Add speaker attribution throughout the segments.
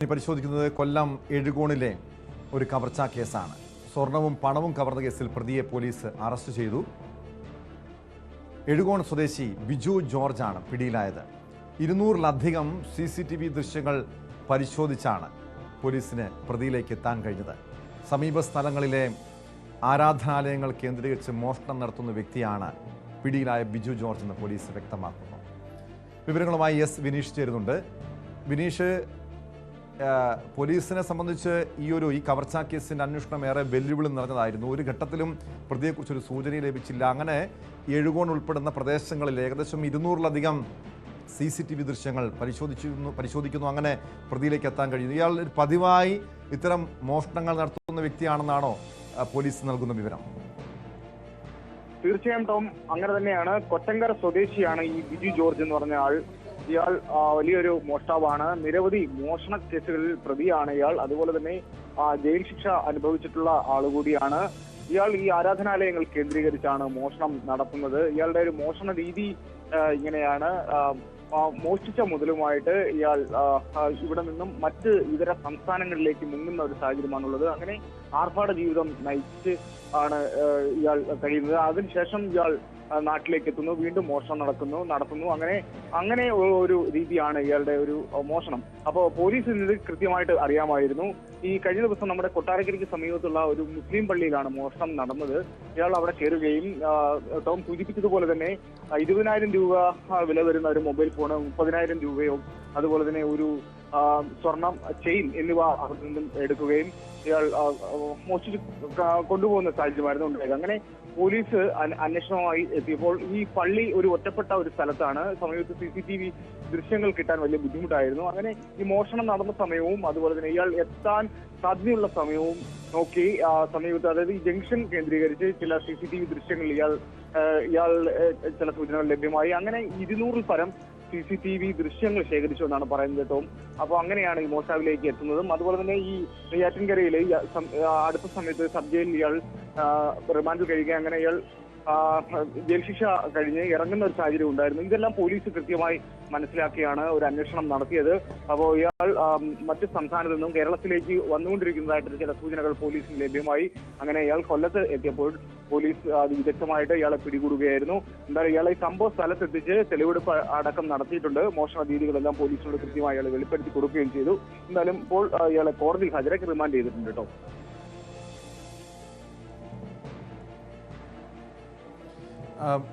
Speaker 1: ഇനി പരിശോധിക്കുന്നത് കൊല്ലം എഴുകോണിലെ ഒരു കവർച്ചാ കേസാണ്. സ്വർണവും പണവും കവർന്ന കേസിൽ പ്രതിയെ പോലീസ് അറസ്റ്റ് ചെയ്തു. എഴുകോൺ സ്വദേശി ബിജു ജോർജാണ് പിടിയിലായത്. ഇരുന്നൂറിലധികം സി സി ടി വി ദൃശ്യങ്ങൾ പരിശോധിച്ചാണ് പോലീസിന് പ്രതിയിലേക്ക് എത്താൻ കഴിഞ്ഞത്. സമീപ സ്ഥലങ്ങളിലെ ആരാധനാലയങ്ങൾ കേന്ദ്രീകരിച്ച് മോഷണം നടത്തുന്ന വ്യക്തിയാണ് പിടിയിലായ ബിജു ജോർജ് എന്ന് പോലീസ് വ്യക്തമാക്കുന്നു. വിവരങ്ങളുമായി എസ് വിനീഷ് ചേരുന്നുണ്ട്. വിനീഷ് പോലീസിനെ സംബന്ധിച്ച് ഈ ഒരു ഈ കവർച്ചാ കേസിന്റെ അന്വേഷണം ഏറെ വെല്ലുവിളി നിറഞ്ഞതായിരുന്നു. ഒരു ഘട്ടത്തിലും പ്രതിയെക്കുറിച്ചൊരു സൂചന ലഭിച്ചില്ല. അങ്ങനെ എഴുകോൺ ഉൾപ്പെടുന്ന പ്രദേശങ്ങളിൽ ഏകദേശം ഇരുന്നൂറിലധികം സി സി ടി വി ദൃശ്യങ്ങൾ പരിശോധിച്ചിരുന്നു പരിശോധിക്കുന്നു. അങ്ങനെ പ്രതിയിലേക്ക് എത്താൻ കഴിയുന്നു. ഇയാൾ പതിവായി ഇത്തരം മോഷണങ്ങൾ നടത്തുന്ന വ്യക്തിയാണെന്നാണോ പോലീസ് നൽകുന്ന വിവരം?
Speaker 2: തീർച്ചയായും ടോം അങ്ങനെ തന്നെയാണ്. കൊറ്റങ്കര സ്വദേശിയാണ് ഈ ബിജു ജോർജ് എന്ന് പറഞ്ഞ ആൾ. ഇയാൾ വലിയൊരു മോഷ്ടാവാണ്. നിരവധി മോഷണ കേസുകളിൽ പ്രതിയാണ് ഇയാൾ. അതുപോലെ തന്നെ ജയിൽ ശിക്ഷ അനുഭവിച്ചിട്ടുള്ള ആളുകൂടിയാണ് ഇയാൾ ഈ ആരാധനാലയങ്ങൾ കേന്ദ്രീകരിച്ചാണ് മോഷണം നടത്തുന്നത്. ഇയാളുടെ ഒരു മോഷണ രീതി ഇങ്ങനെയാണ്. മോഷ്ടിച്ച മുതലുമായിട്ട് ഇയാൾ ഇവിടെ നിന്നും മറ്റ് ഇതര സംസ്ഥാനങ്ങളിലേക്ക് മുങ്ങുന്ന ഒരു സാഹചര്യമാണുള്ളത്. അങ്ങനെ ആർഭാട ജീവിതം നയിച്ച് ആണ് ഇയാൾ കഴിയുന്നത്. അതിനുശേഷം ഇയാൾ നാട്ടിലേക്ക് എത്തുന്നു. വീണ്ടും മോഷണം നടക്കുന്നു നടത്തുന്നു. അങ്ങനെ അങ്ങനെ ഒരു രീതിയാണ് ഇയാളുടെ ഒരു മോഷണം. അപ്പോൾ പോലീസിന് ഇത് കൃത്യമായിട്ട് അറിയാമായിരുന്നു. ഈ കഴിഞ്ഞ ദിവസം നമ്മുടെ കൊട്ടാരക്കരയ്ക്ക് സമീപത്തുള്ള ഒരു മുസ്ലിം പള്ളിയിലാണ് മോഷണം നടന്നത്. ഇയാൾ അവിടെ ആ, ടോം സൂചിപ്പിച്ചതുപോലെ തന്നെ ഇരുപതിനായിരം രൂപ വില വരുന്ന ഒരു മൊബൈൽ ഫോണ് മുപ്പതിനായിരം രൂപയോ അതുപോലെ തന്നെ ഒരു സ്വർണം ചെയിൻ എന്നിവ അവിടെ നിന്നും എടുക്കുകയും ഇയാൾ മോഷ്ടിച്ച് കൊണ്ടുപോകുന്ന സാഹചര്യമായിരുന്നു ഉണ്ടായത്. അങ്ങനെ പോലീസ് അന്വ- അന്വേഷണവുമായി എത്തിയപ്പോൾ ഈ പള്ളി ഒരു ഒറ്റപ്പെട്ട ഒരു സ്ഥലത്താണ്. സമീപത്ത് സി സി ടി വി ദൃശ്യങ്ങൾ കിട്ടാൻ വലിയ ബുദ്ധിമുട്ടായിരുന്നു. അങ്ങനെ ഈ മോഷണം നടന്ന സമയവും അതുപോലെ തന്നെ ഇയാൾ എത്താൻ സാധ്യതയുള്ള സമയവും നോക്കി സമീപത്ത് അതായത് ഈ ജംഗ്ഷൻ കേന്ദ്രീകരിച്ച് ചില സി സി ടി വി ദൃശ്യങ്ങൾ ഇയാൾ ഇയാൾ ചില സൂചനകൾ ലഭ്യമായി. അങ്ങനെ ഇരുന്നൂറിൽ പരം സി സി ടി വി ദൃശ്യങ്ങൾ ശേഖരിച്ചു എന്നാണ് പറയുന്നത് കേട്ടോ. അപ്പോൾ അങ്ങനെയാണ് ഈ മോഷാവിലേക്ക് എത്തുന്നതും. അതുപോലെ തന്നെ ഈ നെയ്യാറ്റിൻകരയിൽ അടുത്ത സമയത്ത് സബ് ജയിലിൽ ഇയാൾ റിമാൻഡിൽ കഴിയുക അങ്ങനെ ഇയാൾ ജയിൽ ശിക്ഷ കഴിഞ്ഞ് ഇറങ്ങുന്ന ഒരു സാഹചര്യം ഉണ്ടായിരുന്നു. ഇതെല്ലാം പോലീസ് കൃത്യമായി മനസ്സിലാക്കിയാണ് ഒരു അന്വേഷണം നടത്തിയത്. അപ്പോൾ ഇയാൾ മറ്റ് സംസ്ഥാനത്തു നിന്നും കേരളത്തിലേക്ക് വന്നുകൊണ്ടിരിക്കുന്നതായിട്ട് ചില സൂചനകൾ പോലീസിന് ലഭ്യമായി. അങ്ങനെ ഇയാൾ കൊല്ലത്ത് എത്തിയപ്പോൾ പോലീസ് വിദഗ്ധമായിട്ട് ഇയാളെ പിടികൂടുകയായിരുന്നു. എന്തായാലും ഇയാളെ സംഭവ സ്ഥലത്തെത്തിച്ച് തെളിവെടുപ്പ് അടക്കം നടത്തിയിട്ടുണ്ട്. മോഷണ രീതികളെല്ലാം പോലീസിനോട് കൃത്യമായി ഇയാളെ വെളിപ്പെടുത്തി കൊടുക്കുകയും ചെയ്തു. എന്തായാലും ഇപ്പോൾ ഇയാളെ കോടതിയിൽ ഹാജരാക്കി റിമാൻഡ് ചെയ്തിട്ടുണ്ട് കേട്ടോ.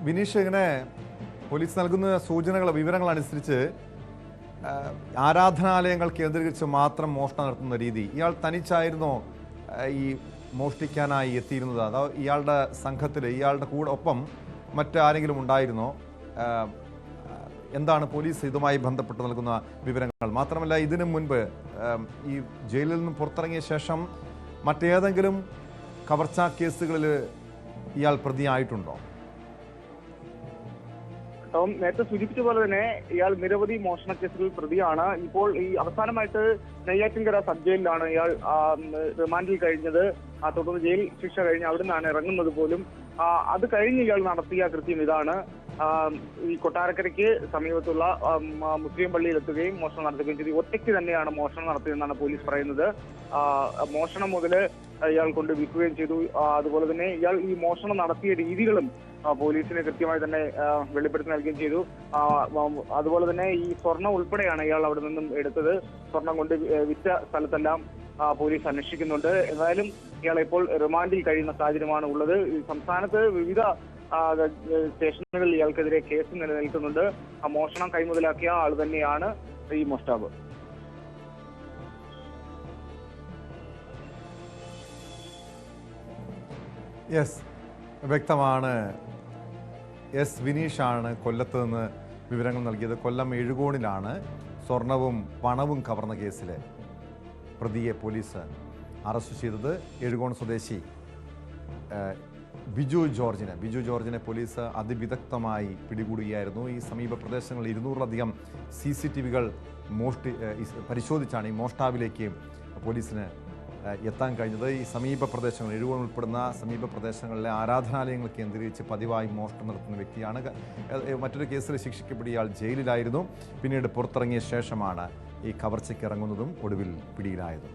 Speaker 1: ബിനീഷ് ഇങ്ങനെ പോലീസ് നൽകുന്ന സൂചനകൾ വിവരങ്ങൾ അനുസരിച്ച് ആരാധനാലയങ്ങൾ കേന്ദ്രീകരിച്ച് മാത്രം മോഷണം നടത്തുന്ന രീതി. ഇയാൾ തനിച്ചായിരുന്നോ ഈ മോഷ്ടിക്കാനായി എത്തിയിരുന്നത്. അതോ ഇയാളുടെ സംഘത്തിൽ ഇയാളുടെ കൂടെ ഒപ്പം മറ്റാരെങ്കിലും ഉണ്ടായിരുന്നോ? എന്താണ് പോലീസ് ഇതുമായി ബന്ധപ്പെട്ട് നൽകുന്ന വിവരങ്ങൾ? മാത്രമല്ല ഇതിനു മുൻപ് ഈ ജയിലിൽ നിന്ന് പുറത്തിറങ്ങിയ ശേഷം മറ്റേതെങ്കിലും കവർച്ചാ കേസുകളിൽ ഇയാൾ പ്രതിയായിട്ടുണ്ടോ?
Speaker 2: ടോം നേരത്തെ സൂചിപ്പിച്ച പോലെ തന്നെ ഇയാൾ നിരവധി മോഷണ കേസുകളിൽ പ്രതിയാണ്. ഇപ്പോൾ ഈ അവസാനമായിട്ട് നെയ്യാറ്റിൻകര സബ് ജയിലിലാണ് ഇയാൾ റിമാൻഡിൽ കഴിഞ്ഞത്. ആ, തുടർന്ന് ജയിൽ ശിക്ഷ കഴിഞ്ഞ് അവിടെ നിന്നാണ് ഇറങ്ങുന്നത് പോലും. അത് കഴിഞ്ഞ് ഇയാൾ നടത്തിയ കൃത്യം ഇതാണ്. ഈ കൊട്ടാരക്കരയ്ക്ക് സമീപത്തുള്ള മുസ്ലിം പള്ളിയിൽ എത്തുകയും മോഷണം നടത്തുകയും ചെയ്തു. ഒറ്റയ്ക്ക് തന്നെയാണ് മോഷണം നടത്തിയതെന്നാണ് പോലീസ് പറയുന്നത്. മോഷണം മുതൽ ഇയാൾ കൊണ്ട് വിൽക്കുകയും ചെയ്തു. അതുപോലെ തന്നെ ഇയാൾ ഈ മോഷണം നടത്തിയ രീതികളും പോലീസിന് കൃത്യമായി തന്നെ വെളിപ്പെടുത്തി നൽകുകയും ചെയ്തു. അതുപോലെ തന്നെ ഈ സ്വർണം ഉൾപ്പെടെയാണ് ഇയാൾ അവിടെ നിന്നും എടുത്തത്. സ്വർണം കൊണ്ട് വിറ്റ സ്ഥലത്തെല്ലാം പോലീസ് അന്വേഷിക്കുന്നുണ്ട്. എന്തായാലും ഇയാൾ ഇപ്പോൾ റിമാൻഡിൽ കഴിയുന്ന സാഹചര്യമാണ് ഉള്ളത്. സംസ്ഥാനത്ത് വിവിധ സ്റ്റേഷനുകളിൽ ഇയാൾക്കെതിരെ കേസ് നിലനിൽക്കുന്നുണ്ട്. മോഷണം കൈമുതലാക്കിയ ആൾ തന്നെയാണ് ഈ മൊസ്റ്റാബ്
Speaker 1: യെസ് വ്യക്തമാണ്. എസ് വിനീഷാണ് കൊല്ലത്ത് നിന്ന് വിവരങ്ങൾ നൽകിയത്. കൊല്ലം എഴുകോണിലാണ് സ്വർണവും പണവും കവർന്ന കേസിൽ പ്രതിയെ പോലീസ് അറസ്റ്റ് ചെയ്തത്. എഴുകോൺ സ്വദേശി ബിജു ജോർജിനെ. ബിജു ജോർജിനെ പോലീസ് അതിവിദഗ്ധമായി പിടികൂടുകയായിരുന്നു. ഈ സമീപ പ്രദേശങ്ങളിൽ ഇരുന്നൂറിലധികം സി സി ടി വികൾ മോഷ്ടി പരിശോധിച്ചാണ് ഈ മോഷ്ടാവിലേക്ക് പോലീസിന് എത്താൻ കഴിഞ്ഞത്. ഈ സമീപ പ്രദേശങ്ങൾ എഴുവൺ ഉൾപ്പെടുന്ന സമീപ പ്രദേശങ്ങളിലെ ആരാധനാലയങ്ങൾ കേന്ദ്രീകരിച്ച് പതിവായി മോഷ്ടം നടത്തുന്ന വ്യക്തിയാണ്. മറ്റൊരു കേസിൽ ശിക്ഷിക്കപ്പെട്ട ഇയാൾ ജയിലിലായിരുന്നു. പിന്നീട് പുറത്തിറങ്ങിയ ശേഷമാണ് ഈ കവർച്ചയ്ക്ക് ഇറങ്ങുന്നതും ഒടുവിൽ പിടിയിലായതും.